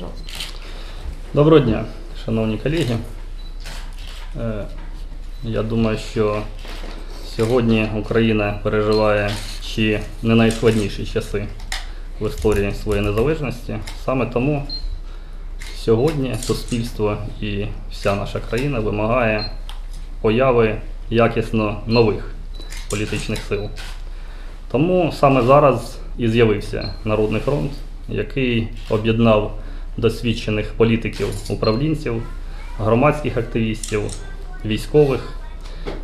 пожалуйста. Доброго дня, шановні колеги. Е, Я думаю, що сьогодні Україна переживає чи не найскладніші часи в історії своєї незалежності. Саме тому сьогодні суспільство і вся наша країна вимагає появи якісно нових політичних сил. Тому саме зараз і з'явився Народний фронт, який об'єднав досвідчених політиків, управлінців, громадських активістів, військових.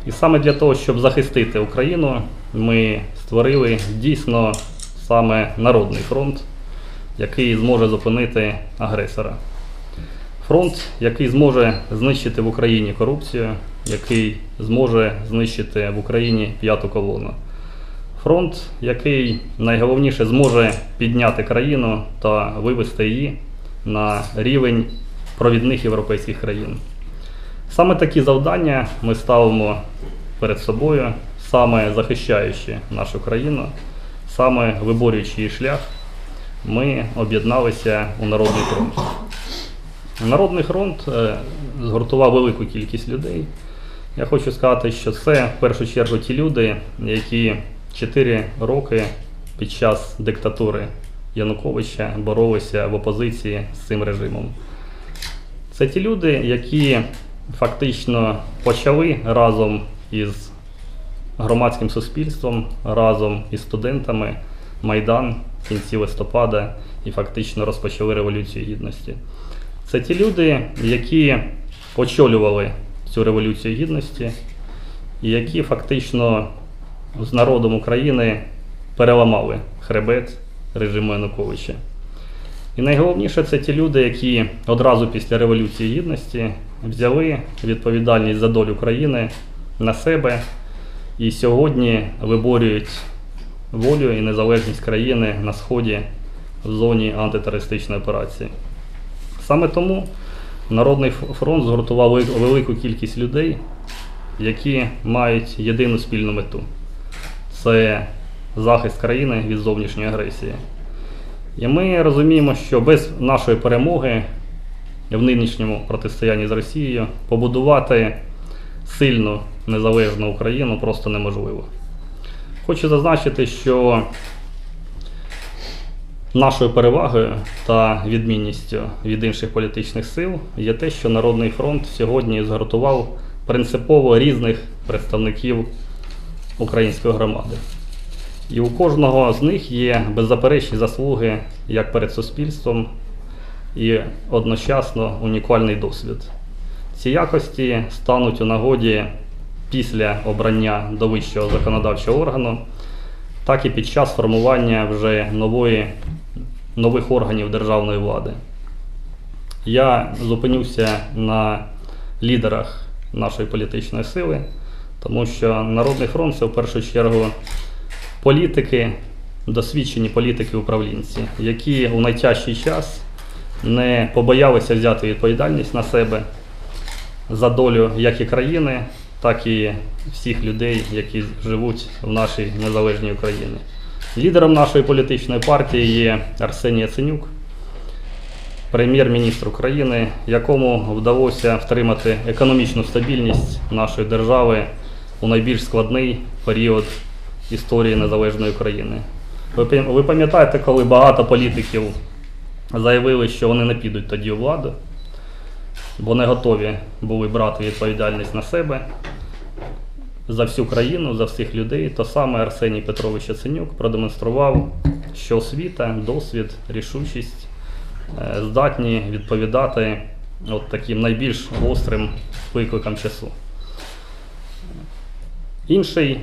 І саме для того, щоб захистити Україну, ми створили дійсно саме Народний фронт, який зможе зупинити агресора. Фронт, який зможе знищити в Україні корупцію, який зможе знищити в Україні п'яту колону. Фронт, який найголовніше зможе підняти країну та вивести її на рівень провідних європейських країн. Саме такі завдання ми ставимо перед собою, саме захищаючи нашу країну, саме виборюючи її шлях, ми об'єдналися у Народний фронт. Народний фронт е, згуртував велику кількість людей. Я хочу сказати, що це в першу чергу ті люди, які 4 роки під час диктатури Януковича боролися в опозиції з цим режимом. Це ті люди, які фактично почали разом із громадським суспільством, разом із студентами Майдан в кінці листопада і фактично розпочали Революцію Гідності. Це ті люди, які очолювали цю Революцію Гідності, і які фактично з народом України переламали хребет режиму Януковича. І найголовніше це ті люди, які одразу після Революції Гідності взяли відповідальність за долю країни на себе і сьогодні виборюють волю і незалежність країни на сході в зоні антитерористичної операції. Саме тому Народний фронт згуртував велику кількість людей, які мають єдину спільну мету це захист країни від зовнішньої агресії. І ми розуміємо, що без нашої перемоги в нинішньому протистоянні з Росією побудувати сильну незалежну Україну просто неможливо. Хочу зазначити, що нашою перевагою та відмінністю від інших політичних сил є те, що Народний фронт сьогодні згуртував принципово різних представників української громади. І у кожного з них є беззаперечні заслуги як перед суспільством і одночасно унікальний досвід. Ці якості стануть у нагоді після обрання до вищого законодавчого органу, так і під час формування вже нової, нових органів державної влади. Я зупинюся на лідерах нашої політичної сили, тому що Народний фронт це в першу чергу політики, досвідчені політики-управлінці, які у найтяжчий час не побоялися взяти відповідальність на себе за долю як і країни, так і всіх людей, які живуть в нашій незалежній Україні. Лідером нашої політичної партії є Арсеній Яценюк, прем'єр-міністр України, якому вдалося втримати економічну стабільність нашої держави у найбільш складний період історії незалежної України. Ви пам'ятаєте, коли багато політиків заявили, що вони не підуть тоді у владу, бо не готові були брати відповідальність на себе за всю країну, за всіх людей, то саме Арсеній Петрович Яценюк продемонстрував, що освіта, досвід, рішучість е, здатні відповідати от таким найбільш гострим викликам часу. Інший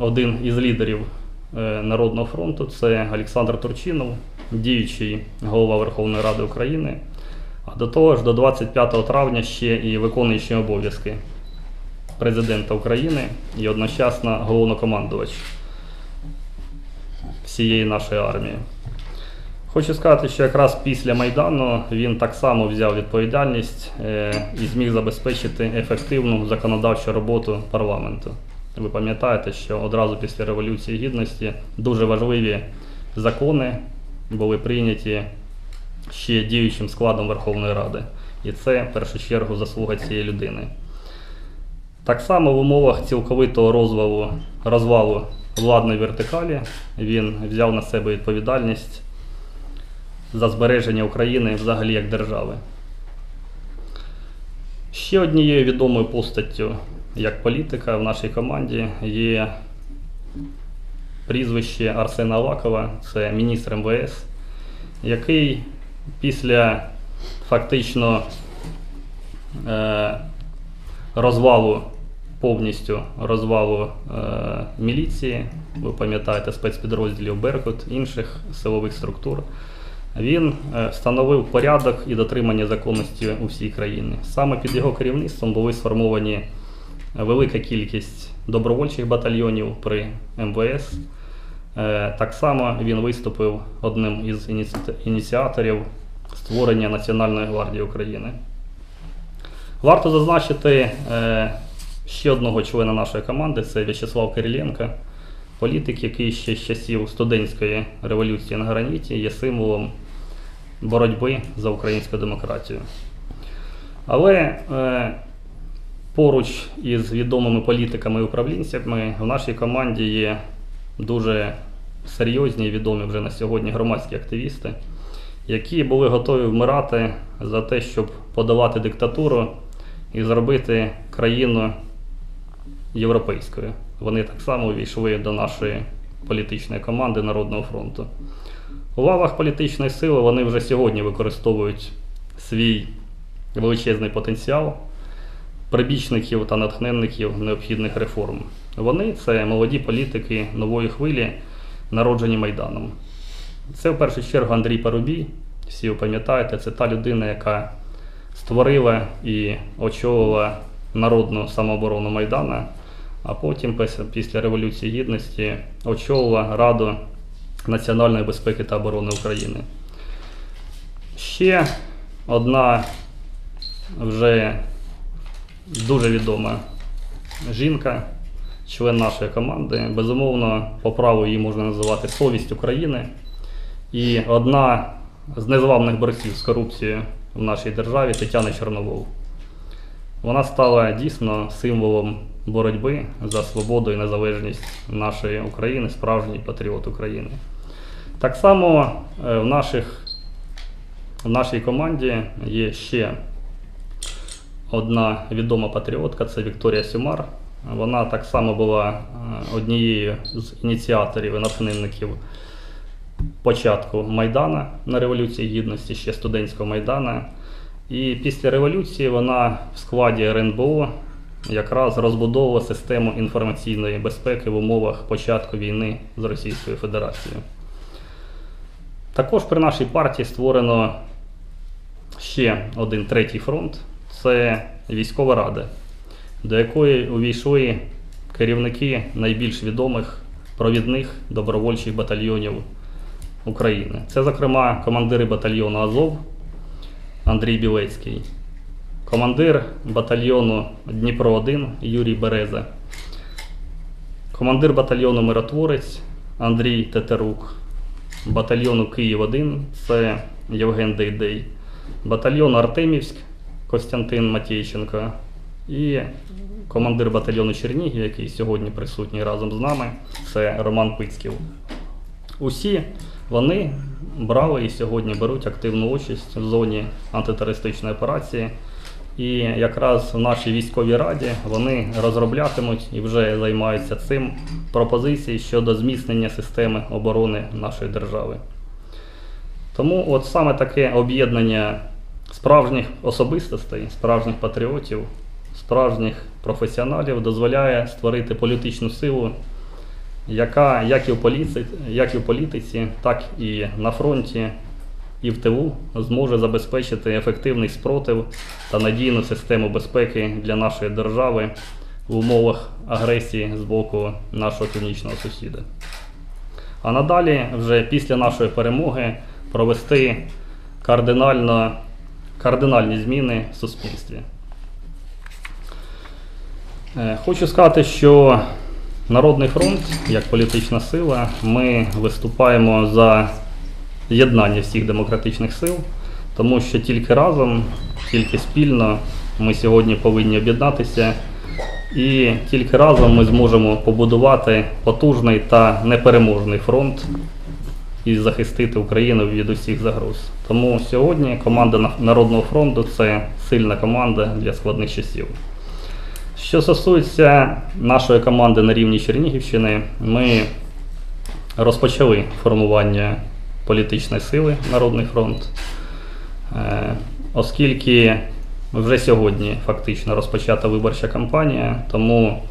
один із лідерів е, Народного фронту це Олександр Турчинов, діючий голова Верховної Ради України. А до того ж, до 25 травня ще і виконуючий обов'язки президента України і одночасно головнокомандувач всієї нашої армії. Хочу сказати, що якраз після Майдану він так само взяв відповідальність е, і зміг забезпечити ефективну законодавчу роботу парламенту. Ви пам'ятаєте, що одразу після Революції Гідності дуже важливі закони були прийняті ще діючим складом Верховної Ради. І це в першу чергу заслуга цієї людини. Так само в умовах цілковитого розвалу, розвалу владної вертикалі він взяв на себе відповідальність за збереження України взагалі як держави. Ще однією відомою постаттю як політика в нашій команді є прізвище Арсена Авакова, це міністр МВС, який після фактично е, розвалу повністю розвалу е, міліції, ви пам'ятаєте, спецпідрозділів Беркут, інших силових структур. Він е, встановив порядок і дотримання законності у всій країні. Саме під його керівництвом були сформовані велика кількість добровольчих батальйонів при МВС. Е, Так само він виступив одним із ініціаторів створення Національної гвардії України. Варто зазначити е, ще одного члена нашої команди це В'ячеслав Кириленко, політик, який ще з часів студентської революції на граніті є символом боротьби за українську демократію. Але е, поруч із відомими політиками і управлінцями в нашій команді є дуже серйозні і відомі вже на сьогодні громадські активісти, які були готові вмирати за те, щоб подолати диктатуру і зробити країну європейською. Вони так само увійшли до нашої політичної команди Народного фронту. У лавах політичної сили вони вже сьогодні використовують свій величезний потенціал прибічників та натхненників необхідних реформ. Вони це молоді політики нової хвилі, народжені Майданом. Це в першу чергу Андрій Парубій. Всі ви пам'ятаєте, це та людина, яка створила і очолила народну самооборону Майдана, а потім після Революції Гідності очолила Раду національної безпеки та оборони України. Ще одна вже дуже відома жінка, член нашої команди. Безумовно, по праву її можна називати совість України. І одна з незламних борців з корупцією в нашій державі Тетяна Чорновол. Вона стала дійсно символом боротьби за свободу і незалежність нашої України, справжній патріот України. Так само е, в, наших, в нашій команді є ще одна відома патріотка це Вікторія Сюмар. Вона так само була е, однією з ініціаторів і натхненників початку Майдана на Революції Гідності, ще студентського Майдана. І після революції вона в складі РНБО якраз розбудовувала систему інформаційної безпеки в умовах початку війни з Російською Федерацією. Також при нашій партії створено ще один третій фронт це військова рада, до якої увійшли керівники найбільш відомих провідних добровольчих батальйонів України. Це, зокрема, командири батальйону Азов Андрій Білецький, командир батальйону Дніпро 1 Юрій Береза, командир батальйону Миротворець Андрій Тетерук, батальйону Київ 1 це Євген Дейдей, батальйон Артемівськ Костянтин Матійченко і командир батальйону Чернігів, який сьогодні присутній разом з нами, це Роман Пицьків. Усі вони брали і сьогодні беруть активну участь в зоні антитерористичної операції. І якраз в нашій військовій раді вони розроблятимуть і вже займаються цим пропозиції щодо зміцнення системи оборони нашої держави. Тому от саме таке об'єднання справжніх особистостей, справжніх патріотів, справжніх професіоналів дозволяє створити політичну силу, яка як і в політиці, як і в політиці, так і на фронті, і в ТВ зможе забезпечити ефективний спротив та надійну систему безпеки для нашої держави в умовах агресії з боку нашого північного сусіда. А надалі, вже після нашої перемоги, провести кардинально, кардинальні зміни в суспільстві. Е, Хочу сказати, що Народний фронт, як політична сила, ми виступаємо за єднання всіх демократичних сил, тому що тільки разом, тільки спільно ми сьогодні повинні об'єднатися, і тільки разом ми зможемо побудувати потужний та непереможний фронт і захистити Україну від усіх загроз. Тому сьогодні команда Народного фронту це сильна команда для складних часів. Що стосується нашої команди на рівні Чернігівщини, ми розпочали формування політичної сили Народний фронт, Е, оскільки вже сьогодні фактично розпочата виборча кампанія, тому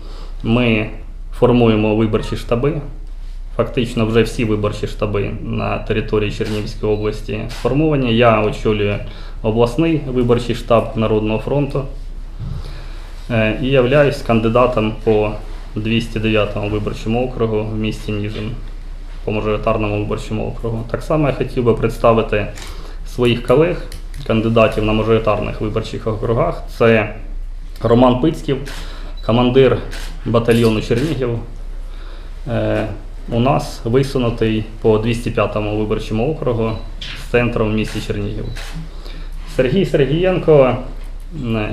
ми формуємо виборчі штаби. Фактично вже всі виборчі штаби на території Чернігівської області сформовані. Я очолюю обласний виборчий штаб Народного фронту е, і являюсь кандидатом по 209 виборчому округу в місті Ніжин по мажоритарному виборчому округу. Так само я хотів би представити своїх колег, кандидатів на мажоритарних виборчих округах. Це Роман Пицьків, командир батальйону Чернігів. У нас висунутий по 205 виборчому округу з центром в місті Чернігів. Сергій Сергієнко,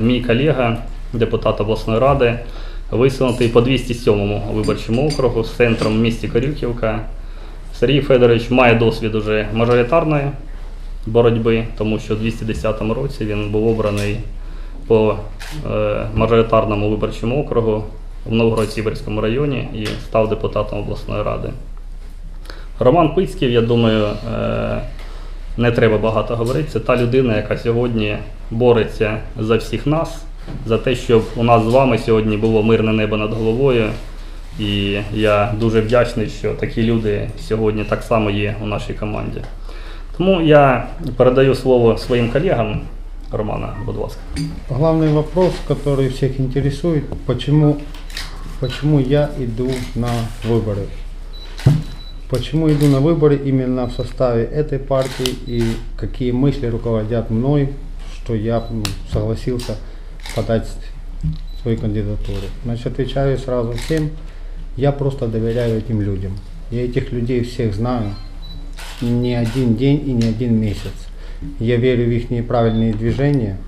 мій колега, депутат обласної ради, висунутий по 207 виборчому округу з центром в місті Корюківка. Сергій Федорович має досвід уже мажоритарної боротьби, тому що у 210 році він був обраний по е, мажоритарному виборчому округу в Новгород-Сіверському районі і став депутатом обласної ради. Роман Пицьків, я думаю, е, не треба багато говорити. Це та людина, яка сьогодні бореться за всіх нас, за те, щоб у нас з вами сьогодні було мирне небо над головою. І я дуже вдячний, що такі люди сьогодні так само є у нашій команді. Тому я передаю слово своїм колегам. Романа, будь ласка. Главный вопрос, который всех интересует, почему, почему я иду на выборы? Почему иду на выборы именно в составе этой партии и какие мысли руководят мной, что я ну, согласился подать свою кандидатуру? Значит, отвечаю сразу всем, я просто доверяю этим людям. Я этих людей всех знаю не один день и не один месяц. Я верю в их правильные движения,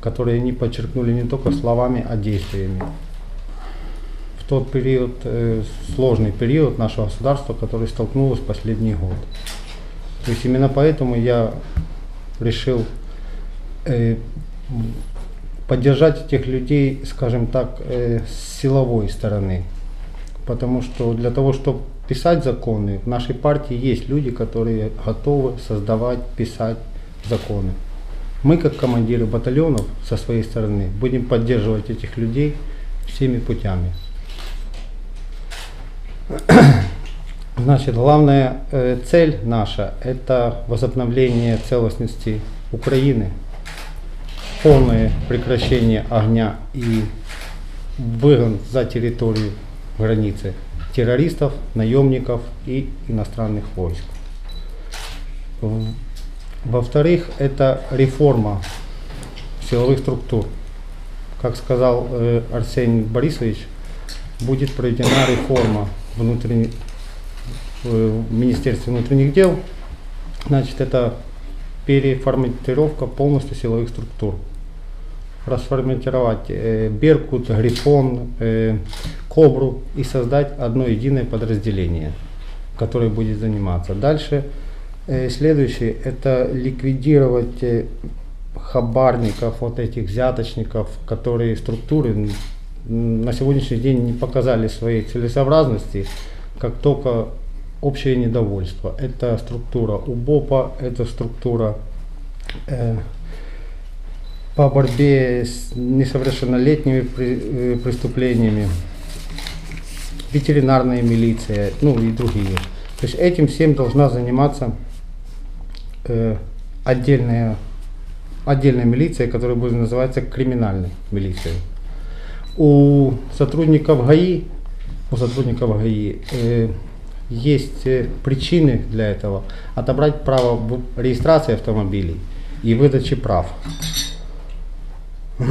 которые они подчеркнули не только словами, а действиями. В тот период, э, сложный период нашего государства, который столкнулось последний год. То есть именно поэтому я решил э, поддержать этих людей, скажем так, э, с силовой стороны. Потому что для того, чтобы писать законы, в нашей партии есть люди, которые готовы создавать, писать законы. Мы, как командиры батальонов, со своей стороны, будем поддерживать этих людей всеми путями. Значит, главная э, цель наша – это возобновление целостности Украины, полное прекращение огня и выгон за территорию границы террористов, наемников и иностранных войск. Во-вторых, это реформа силовых структур. Как сказал э, Арсений Борисович, будет проведена реформа внутренней, э, в Министерстве внутренних дел. Значит, это переформатировка полностью силовых структур. Расформатировать э, Беркут, Грифон, э, Кобру и создать одно единое подразделение, которое будет заниматься. Дальше э, следующее это ликвидировать э, хабарников, вот этих взяточников, которые структуры на сегодняшний день не показали своей целесообразности, как только общее недовольство. Это структура УБОПа, это структура э, по борьбе с несовершеннолетними э, преступлениями, ветеринарная милиция, ну и другие. То есть этим всем должна заниматься э, отдельная, отдельная милиция, которая будет называться криминальной милицией. У сотрудников ГАИ, у сотрудников ГАИ э, есть э, причины для этого отобрать право регистрации автомобилей и выдачи прав.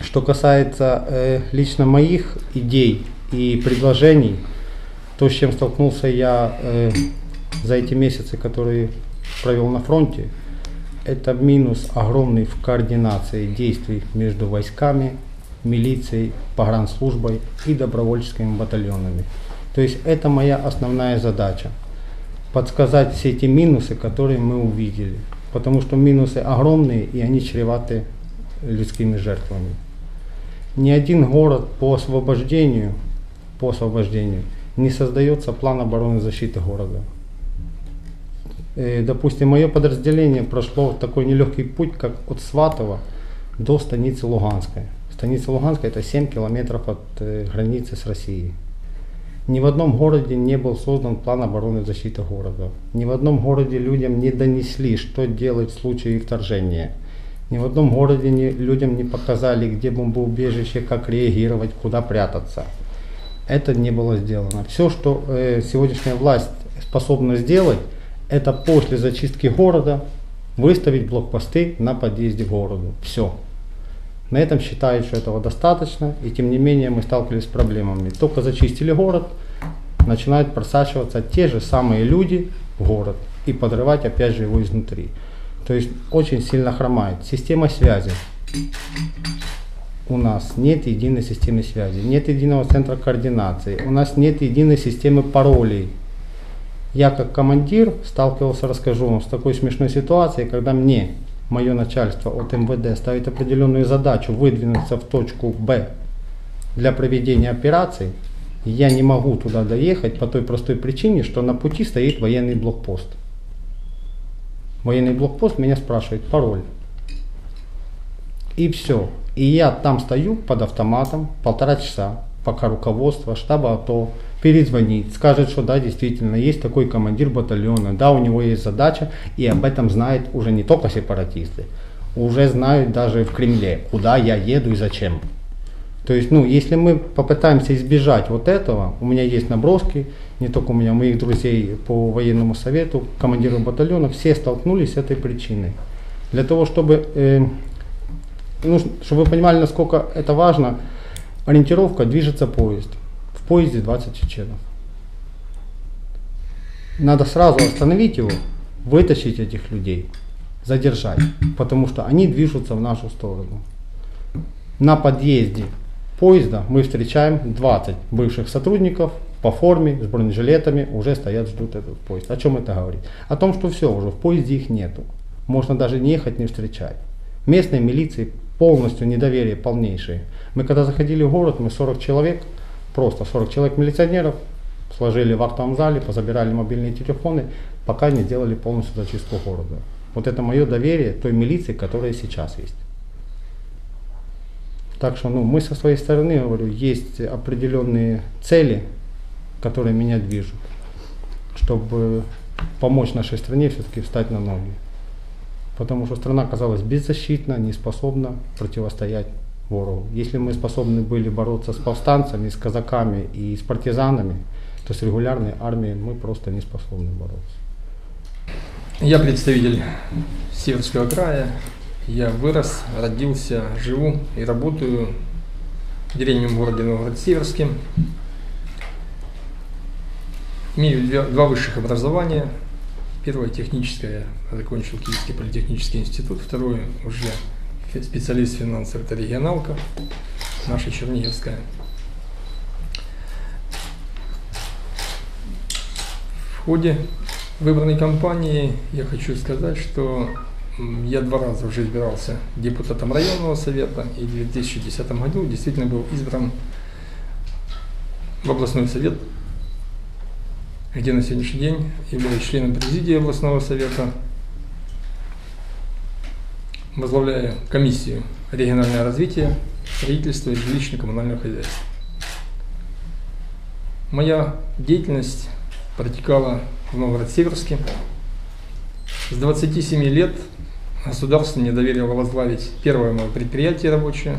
Что касается э, лично моих идей и предложений, то, с чем столкнулся я э, за эти месяцы, которые провел на фронте, это минус огромный в координации действий между войсками, милицией, погранслужбой и добровольческими батальонами. То есть это моя основная задача. Подсказать все эти минусы, которые мы увидели. Потому что минусы огромные и они чреваты людскими жертвами. Ни один город по освобождению, по освобождению не создается план обороны защиты города. Э, допустим, мое подразделение прошло такой нелегкий путь, как от Сватова до станицы Луганской. Станица Луганская это 7 километров от э, границы с Россией. Ни в одном городе не был создан план обороны и защиты города. Ни в одном городе людям не донесли, что делать в случае вторжения. Ни в одном городе не, людям не показали, где бомбоубежище, как реагировать, куда прятаться. Это не было сделано. Все, что э, сегодняшняя власть способна сделать, это после зачистки города выставить блокпосты на подъезде к городу. Все. На этом считают, что этого достаточно, и тем не менее мы сталкивались с проблемами. Только зачистили город, начинают просачиваться те же самые люди в город и подрывать опять же его изнутри. То есть очень сильно хромает. Система связи. У нас нет единой системы связи, нет единого центра координации, у нас нет единой системы паролей. Я как командир сталкивался, расскажу вам, с такой смешной ситуацией, когда мне мое начальство от МВД ставит определенную задачу выдвинуться в точку Б для проведения операций, я не могу туда доехать по той простой причине, что на пути стоит военный блокпост военный блокпост, меня спрашивает пароль. И все. И я там стою под автоматом полтора часа, пока руководство штаба АТО перезвонит, скажет, что да, действительно, есть такой командир батальона, да, у него есть задача, и об этом знают уже не только сепаратисты, уже знают даже в Кремле, куда я еду и зачем. То есть, ну, если мы попытаемся избежать вот этого, у меня есть наброски, не только у меня, у моих друзей по военному совету, командиры батальона, все столкнулись с этой причиной. Для того, чтобы, э, ну, чтобы вы понимали, насколько это важно, ориентировка движется поезд. Поезде 20 чеченов. Надо сразу остановить его, вытащить этих людей, задержать, потому что они движутся в нашу сторону. На подъезде поезда мы встречаем 20 бывших сотрудников по форме, с бронежилетами, уже стоят, ждут этот поезд. О чем это говорит? О том, что все, уже в поезде их нету. Можно даже не ехать, не встречать. Местной милиции полностью недоверие полнейшее. Мы когда заходили в город, мы 40 человек, просто 40 человек милиционеров, сложили в актовом зале, позабирали мобильные телефоны, пока не сделали полностью зачистку города. Вот это мое доверие той милиции, которая сейчас есть. Так что ну, мы со своей стороны, говорю, есть определенные цели, которые меня движут, чтобы помочь нашей стране все-таки встать на ноги. Потому что страна оказалась беззащитна, не способна противостоять ворогу. Если мы способны были бороться с повстанцами, с казаками и с партизанами, то с регулярной армией мы просто не способны бороться. Я представитель Северского края, я вырос, родился, живу и работаю в деревне городе Новгород-Северске. Имею два высших образования. Первое техническое, закончил Киевский политехнический институт. Второе уже специалист финансов, это регионалка, наша Черниговская. В ходе выбранной кампании я хочу сказать, что я два раза уже избирался депутатом районного совета и в 2010 году действительно был избран в областной совет, где на сегодняшний день являюсь членом президии областного совета, возглавляю комиссию регионального развития, строительства и жилищно-коммунального хозяйства. Моя деятельность протекала в Новгород-Северске. С 27 лет Государство мне доверило возглавить первое мое предприятие рабочее,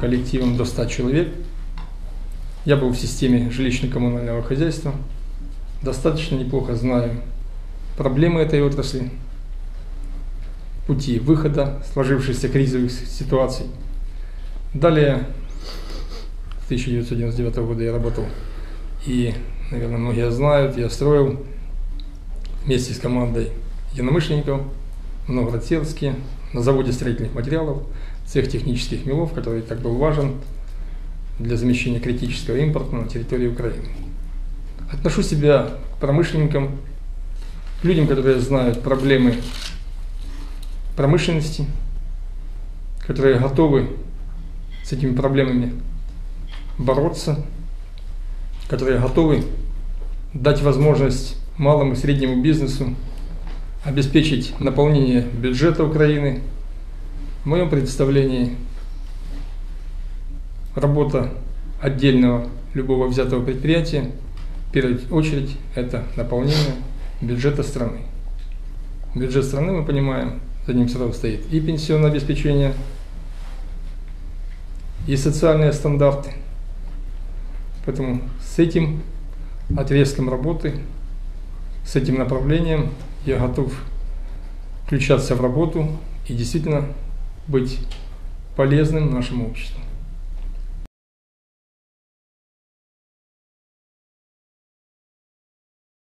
коллективом до 100 человек. Я был в системе жилищно-коммунального хозяйства, достаточно неплохо знаю проблемы этой отрасли, пути выхода сложившихся кризисовых ситуаций. Далее, с 1999 года я работал, и, наверное, многие знают, я строил вместе с командой единомышленников – в Новгород-Северске на заводе строительных материалов, цех технических мелов, который так был важен для замещения критического импорта на территории Украины. Отношу себя к промышленникам, к людям, которые знают проблемы промышленности, которые готовы с этими проблемами бороться, которые готовы дать возможность малому и среднему бизнесу обеспечить наполнение бюджета Украины. В моем представлении работа отдельного любого взятого предприятия, в первую очередь, это наполнение бюджета страны. Бюджет страны, мы понимаем, за ним сразу стоит и пенсионное обеспечение, и социальные стандарты. Поэтому с этим отрезком работы, с этим направлением я готов включаться в работу и действительно быть полезным нашему обществу.